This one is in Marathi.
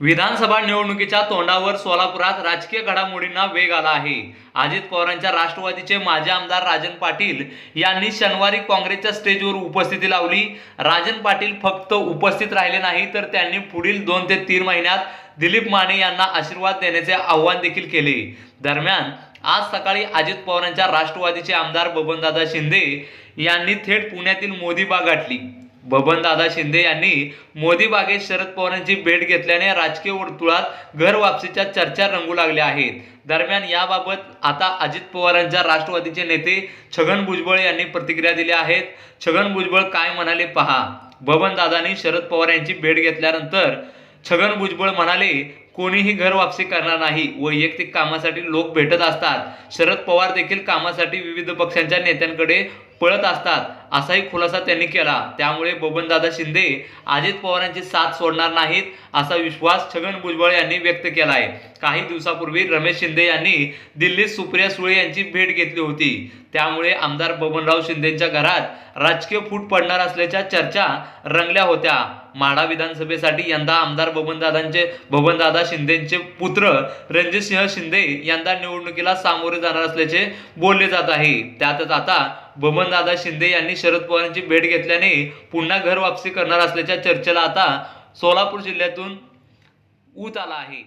विधानसभा निवडणुकीच्या तोंडावर सोलापुरात राजकीय घडामोडींना वेग आला आहे. अजित पवारांच्या राष्ट्रवादीचे माजी आमदार राजन पाटील यांनी शनिवारी काँग्रेसच्या स्टेजवर उपस्थिती लावली. राजन पाटील फक्त उपस्थित राहिले नाही तर त्यांनी पुढील दोन ते तीन महिन्यात दिलीप माने यांना आशीर्वाद देण्याचे आव्हान देखील केले. दरम्यान आज सकाळी अजित पवारांच्या राष्ट्रवादीचे आमदार बबनदादा शिंदे यांनी थेट पुण्यातील मोदी बाग गाठली. बबनदादा शिंदे यांनी मोदी बागेत शरद पवारांची भेट घेतल्याने राजकीय वर्तुळात घर वापसीच्या चर्चा रंगू लागल्या आहेत. दरम्यान याबाबत आता अजित पवारांच्या राष्ट्रवादीचे नेते छगन भुजबळ यांनी प्रतिक्रिया दिल्या आहेत. छगन भुजबळ काय म्हणाले पहा. बबनदादांनी शरद पवार यांची भेट घेतल्यानंतर छगन भुजबळ म्हणाले कोणीही घर वापसी करणार नाही. वैयक्तिक कामासाठी लोक भेटत असतात. शरद पवार देखील कामासाठी विविध पक्षांच्या नेत्यांकडे पळत असतात. असाही खुलासा त्यांनी केला. त्यामुळे बबनदादा शिंदे अजित पवारांची साथ सोडणार नाहीत असा विश्वास छगन भुजबळ यांनी व्यक्त केला आहे काही दिवसापूर्वी रमेश शिंदे यांनी दिल्लीत सुप्रिया सुळे यांची भेट घेतली होती. त्यामुळे आमदार बबनराव शिंदेच्या घरात राजकीय फूट पडणार असल्याच्या चर्चा रंगल्या होत्या. माढा विधानसभेसाठी यंदा आमदार बबनदादांचे बबनदादा शिंदेचे पुत्र रणजितसिंह शिंदे यंदा निवडणुकीला सामोरे जाणार असल्याचे बोलले जात आहे. त्यातच आता बबनदादा शिंदे यांनी शरद पवारांची भेट घेतल्याने पुन्हा घर वापसी करणार असल्याच्या चर्चेला आता सोलापूर जिल्ह्यातून ऊत आला आहे.